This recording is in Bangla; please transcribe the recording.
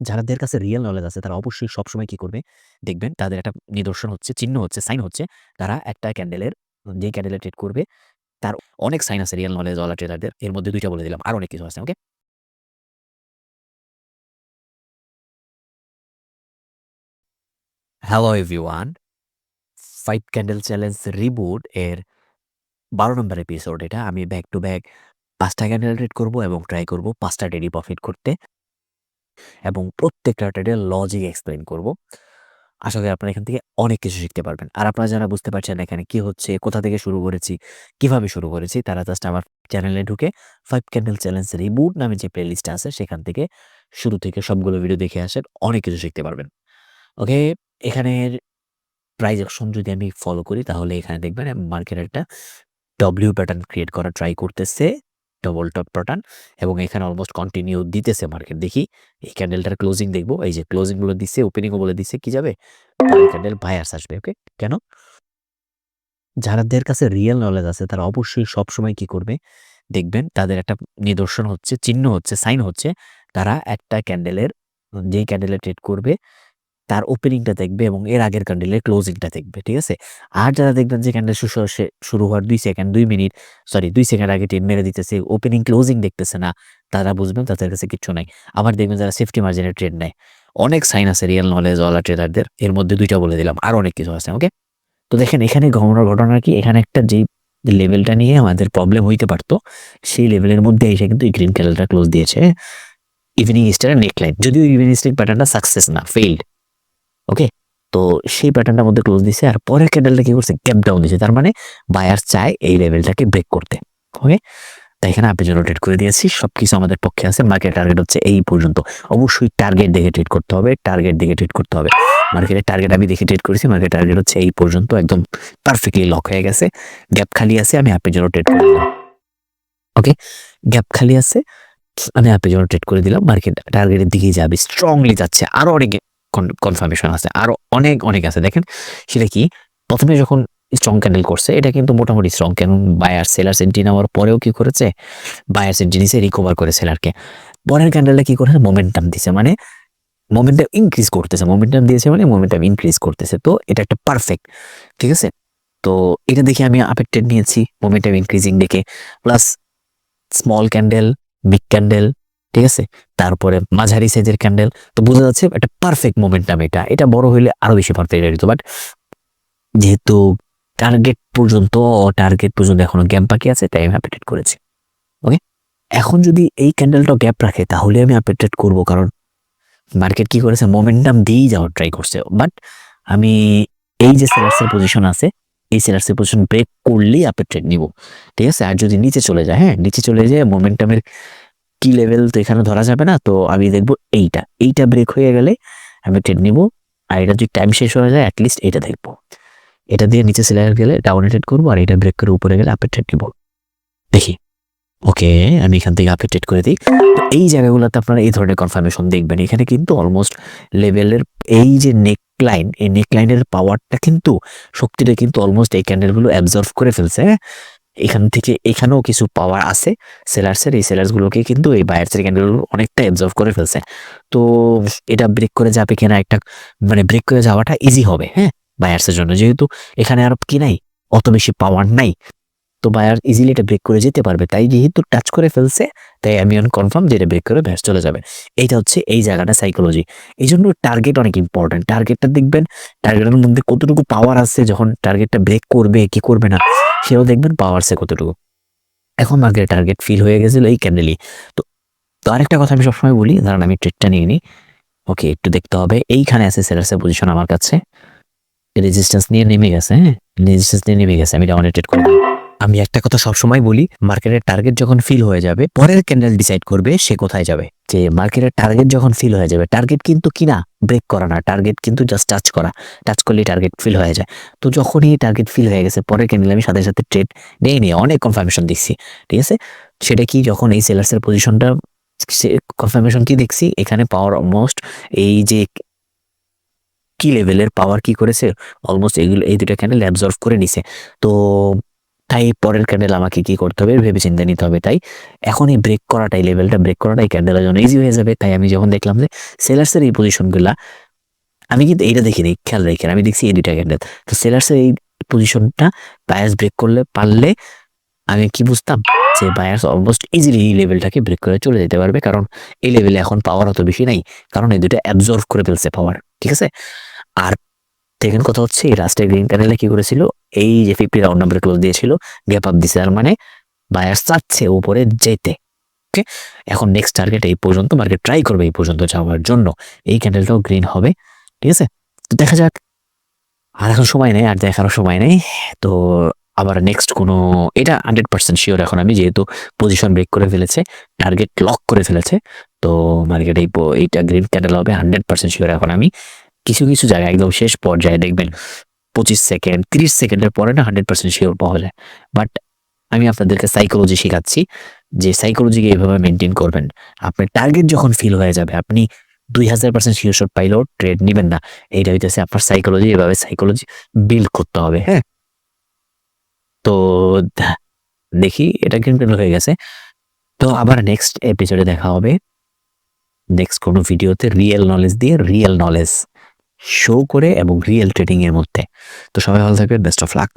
যাদের কাছে রিয়েল নলেজ আছে, তারা অবশ্যই সবসময় কি করবে? দেখবেন তাদের একটা নিদর্শন হচ্ছে, চিহ্ন হচ্ছে সাইন হচ্ছে। তারা একটা ক্যান্ডেলের যে ক্যান্ডেলে ট্রেড করবে, তার অনেক সাইন আছে রিয়েল নলেজ ওয়ালা ট্রেডারদের এর মধ্যে দুইটা বলে দিলাম, আর অনেক কিছু আছে okay hello everyone five candle challenge reboot এর বারো নম্বর এপিসোড এটা। আমি ব্যাক টু ব্যাক পাঁচটা ক্যান্ডেল ট্রেড করব এবং ট্রাই করব পাঁচটা ডেলি প্রফিট করতে। এবং প্রত্যেকটা ট্রেডের লজিক এক্সপ্লেন করব। আশা করি আপনারা এখান থেকে অনেক কিছু শিখতে পারবেন। আর আপনারা যারা বুঝতে পারছেন এখানে কি হচ্ছে, কোথা থেকে শুরু করেছি, কীভাবে শুরু করেছি, তারা জাস্ট আমার চ্যানেলে ঢুকে ফাইভ ক্যান্ডেল চ্যালেঞ্জ রিবুট নামে যে প্লেলিস্ট আছে, সেখান থেকে শুরু থেকে সবগুলো ভিডিও দেখে আসেন, অনেক কিছু শিখতে পারবেন। ওকে এখানের প্রাইজ অপশন যদি আমি ফলো করি, তাহলে এখানে দেখবেন মার্কেট একটা ডব্লিউ প্যাটার্ন ক্রিয়েট করা ট্রাই করতেছে। ডবল টপ প্যাটার্ন এবং এখানে অলমোস্ট কন্টিনিউ দিতেছে মার্কেট দেখি এই ক্যান্ডেলটার ক্লোজিং দেখব। এই যে ক্লোজিংগুলো দিচ্ছে ওপেনিংও বলে দিচ্ছে, কি যাবে? ক্যান্ডেল বায়ার্স আসবে ওকে কেন? যাদের কাছে রিয়েল নলেজ আছে, তারা অবশ্যই সবসময় কি করবে? দেখবেন তাদের একটা নিদর্শন হচ্ছে, চিহ্ন হচ্ছে সাইন হচ্ছে। তারা একটা ক্যান্ডেলের যে ক্যান্ডেলে ট্রেড করবে তার ওপেনিংটা দেখবে এবং এর আগের ক্যান্ডেলের ক্লোজিংটা দেখবে, ঠিক আছে? আর যারা দেখবেন যে ক্যান্ডেল শুরু হওয়ার দুই সেকেন্ড দুই মিনিট সরি দুই সেকেন্ড আগে টেন মেরে দিতেছে ওপেনিং ক্লোজিং দেখতেছে না, তারা বুঝবেন তাদের কাছে কিছু নাই। আবার দেখবেন যারা সেফটি মার্জিনের ট্রেড নেয়, অনেক সাইন আছে রিয়েল নলেজ ওয়ালা ট্রেডারদের এর মধ্যে দুইটা বলে দিলাম, আর অনেক কিছু আছে ওকে তো দেখেন, এখানে ঘটনার ঘটনা কি? এখানে একটা যেই লেভেলটা নিয়ে আমাদের প্রবলেম হইতে পারতো, সেই লেভেলের মধ্যে এসে কিন্তু এই গ্রিন ক্যান্ডেলটা ক্লোজ দিয়েছে ইভিনিং স্টারের নেকলাইন যদিও ইভিনিং স্টার প্যাটার্নটা সাকসেস না ফেইল্ড ওকে তো সেই প্যাটার্নটার মধ্যে ক্লোজ দিছে আর পরের ক্যান্ডেলটা কি করছে? গ্যাপ ডাউন দিছে। তার মানে বায়ার চায় এই লেভেলটাকে ব্রেক করতে। ওকে তাই এখানে আপনি ট্রেড করে দিয়েছি। সবকিছু আমাদের পক্ষে আছে। মার্কেট টার্গেট হচ্ছে এই পর্যন্ত। অবশ্যই টার্গেট দেখে ট্রেড করতে হবে। টার্গেট দেখে ট্রেড করতে হবে। মার্কেটের টার্গেট আমি দেখে ট্রেড করেছি। মার্কেট টার্গেট হচ্ছে এই পর্যন্ত। একদম পারফেক্টলি লক হয়ে গেছে। গ্যাপ খালি আছে, আমি আপনি জন্য ট্রেড করে দিলাম। ওকে গ্যাপ খালি আছে, আমি আপনি জন্য ট্রেড করে দিলাম। মার্কেট টার্গেটের দিকেই যাবে। স্ট্রংলি যাচ্ছে। আরও অনেক কনফার্মেশন আছে। আরও অনেক অনেক আছে। দেখেন, সেটা কি? প্রথমে যখন স্ট্রং ক্যান্ডেল করছে, এটা কিন্তু মোটামুটি স্ট্রং কেন? বায়ার সেলার সেন্টি নেওয়ার পরেও কি করেছে? বায়ার সেন্টি নিচে রিকভার করে সেলারকে পরের ক্যান্ডেলটা কি করেছে? মোমেন্টাম দিছে। মানে মোমেন্টাম ইনক্রিজ করতেছে। মোমেন্টাম দিয়েছে মানে মোমেন্টাম ইনক্রিজ করতেছে। তো এটা একটা পারফেক্ট ঠিক আছে? তো এটা দেখে আমি আপেক্টেড নিয়েছি। মোমেন্টাম ইনক্রিজিং দেখে। Plus small candle big candle ঠিক আছে? তারপরে মাঝারি সাইজের ক্যান্ডেল তো বোঝা যাচ্ছে একটা পারফেক্ট মোমেন্টাম এটা। এটা বড় হইলে আরও বেশি পারফেক্ট এটা বাট যেহেতু টার্গেট পর্যন্ত টার্গেট পর্যন্ত এখনও গ্যাপ বাকি আছে, তাই আমি আপডেট করেছি। ওকে এখন যদি এই ক্যান্ডেলটা গ্যাপ রাখে, তাহলে আমি আপডেট করব। কারণ মার্কেট কি করেছে? মোমেন্টাম দিয়েই যাওয়ার ট্রাই করছে। বাট আমি এই যে সেলার্সের পজিশন আছে, এই সেলার্সের পজিশন ব্রেক করলেই আপডেট নিব। ঠিক আছে? আর যদি নিচে চলে যায় হ্যাঁ? নিচে চলে যায় মোমেন্টামের কি লেভেল তো এখানে ধরা যাবে না, তো আমি দেখব এইটা। এইটা ব্রেক হয়ে গেলে আমি ট্রেড নিব, আর এটা যদি টাইম শেষ হয়ে যায় অ্যাটলিস্ট এটা দেখব। এটা দিয়ে নিচে সিলার গেলে ডাউনে ট্রেড করব, আর এটা ব্রেক করে উপরে গেলে আপে ট্রেড নিব। দেখি। ওকে আমি এখান থেকে আপে ট্রেড করে দিই। তো এই জায়গাগুলোতে আপনারা এই ধরনের কনফার্মেশন দেখবেন। এখানে কিন্তু অলমোস্ট লেভেলের এই যে নেক লাইন এই নেক লাইনের পাওয়ারটা কিন্তু শক্তিটা কিন্তু অলমোস্ট এই ক্যান্ডেলগুলো অ্যাবজর্ভ করে ফেলছে। হ্যাঁ এখান থেকে এখানেও কিছু পাওয়ার আছে। সেলার্সের এই সেলার্সগুলোকে কিন্তু এই বায়ার্সের ক্যান্ডেলগুলো অনেকটা অ্যাবজর্ভ করে ফেলছে। তো এটা ব্রেক করে যাবে কিনা একটা মানে ব্রেক করে যাওয়াটা ইজি হবে হ্যাঁ? বায়ার্সের জন্য, যেহেতু এখানে আর কি নাই, অত বেশি পাওয়ার নাই। তো বায়ার ইজিলি এটা ব্রেক করে যেতে পারবে, তাই যেহেতু টাচ করে ফেলছে, তাই আমি অন কনফার্ম যে এটা ব্রেক করে ব্যাস চলে যাবে। এইটা হচ্ছে এই জায়গাটা সাইকোলজি এই জন্য টার্গেট অনেক ইম্পর্টেন্ট টার্গেটটা দেখবেন টার্গেটের মধ্যে কতটুকু পাওয়ার আছে, যখন টার্গেটটা ব্রেক করবে, কি করবে না। সেও দেখবেন পাওয়ার সে কতটুকু। এখন মার্কেট টার্গেট ফিল হয়ে গেছিল এই ক্যান্ডেলই তো তো আরেকটা কথা আমি সবসময় বলি, ধরেন আমি ট্রেডটা নিয়ে নিই ওকে, একটু দেখতে হবে। এইখানে আছে সেলার্সের পজিশন আমার কাছে। রেজিস্ট্যান্স নিয়ে নেমে গেছে হ্যাঁ? রেজিস্ট্যান্স নিয়ে নেমে গেছে, আমি ডাউনে ট্রেড করে আমি একটা কথা সবসময় বলি মার্কেটের টার্গেট যখন ফিল হয়ে যাবে, পরের ক্যান্ডেল ডিসাইড করবে সে কোথায় যাবে। যে মার্কেটের টার্গেট যখন ফিল হয়ে যাবে টার্গেট কিন্তু কিনা ব্রেক করা না টার্গেট কিন্তু জাস্ট টাচ করা টাচ করলে টার্গেট ফিল হয়ে যায়। তো যখনই টার্গেট ফিল হয়ে গেছে, পরের ক্যান্ডেল আমি সাথে সাথে ট্রেড নিয়ে নিয়ে অনেক কনফার্মেশন দেখছি, ঠিক আছে? সেটা কি যখন এই সেলার্সের পজিশনটা কনফার্মেশন কি দেখছি? এখানে পাওয়ার অলমোস্ট এই যে কি লেভেলের পাওয়ার কি করেছে? অলমোস্ট এইগুলো এই দুটা ক্যান্ডেল অ্যাবজর্ভ করে নিছে। তো তাই পরের ক্যান্ডেল আমাকে কি করতে হবে? ভেবে চিন্তে নিতে হবে, তাই? এখন এই ব্রেক করাটাই লেভেলটা ব্রেক করাটাই ক্যান্ডেলের জন্য ইজি হয়ে যাবে। তাই আমি যখন দেখলাম যে সেলার্সের এই পজিশনগুলা আমি কিন্তু এইটা দেখিনি, খেয়াল রেখে আমি দেখছি এই দুইটা ক্যান্ডেল তো সেলার্সের এই পজিশনটা বায়াস ব্রেক করলে, পারলে আমি কি বুঝতাম যে বায়াস অলমোস্ট ইজিলি এই লেভেলটাকে ব্রেক করে চলে যেতে পারবে, কারণ এই লেভেলে এখন পাওয়ার অত বেশি নাই, কারণ এই দুটো অ্যাবজর্ভ করে ফেলছে পাওয়ার ঠিক আছে? আর সেকেন্ড কথা হচ্ছে রাস্টের গ্রিন ক্যানেলে কি করেছিল? এই যে ফিফটি রাউন্ড নাম্বার ক্লোজ দিয়েছিল গ্যাপ আপ দিছে, তার মানে বায়ার চাচ্ছে উপরে যেতে ওকে এখন নেক্সট টার্গেট এই পর্যন্ত মার্কেট ট্রাই করবে এই পর্যন্ত যাওয়ার জন্য। এই ক্যান্ডেলটাও গ্রিন হবে, ঠিক আছে? তো দেখা যাক। আর এখন সময় নেই, আর দেখারও সময় নেই। তো আবার নেক্সট কোনো, এটা হান্ড্রেড পার্সেন্ট শিওর এখন আমি, যেহেতু পজিশন ব্রেক করে ফেলেছে টার্গেট লক করে ফেলেছে, তো মার্কেট এই, এইটা গ্রিন ক্যান্ডেল হবে হান্ড্রেড পার্সেন্ট শিওর এখন আমি। কিছু কিছু জায়গায় একদম শেষ পর্যায়ে দেখবেন পঁচিশ সেকেন্ড, তিরিশ সেকেন্ডের পরে না হান্ড্রেড পার্সেন্ট শিওর পাওয়া যায়। বাট আমি আপনাদেরকে সাইকোলজি শেখাচ্ছি যে সাইকোলজিকে এইভাবে মেনটেন করবেন। আপনার টার্গেট যখন ফিল হয়ে যাবে, আপনি দুই হাজার পার্সেন্ট শিওর শট পাইলেও ট্রেড নেবেন না। এইটা হইতেছে আপনার সাইকোলজি এভাবে সাইকোলজি বিল্ড করতে হবে হ্যাঁ? তো দেখি এটা কিন্তু হয়ে গেছে। তো আবার নেক্সট এপিসোডে দেখা হবে। নেক্সট কোনো ভিডিওতে রিয়েল নলেজ দিয়ে রিয়েল নলেজ শো করে এবং রিয়েল ট্রেডিংয়ের মধ্যে। তো সবাই ভালো থাকবেন বেস্ট অফ লাক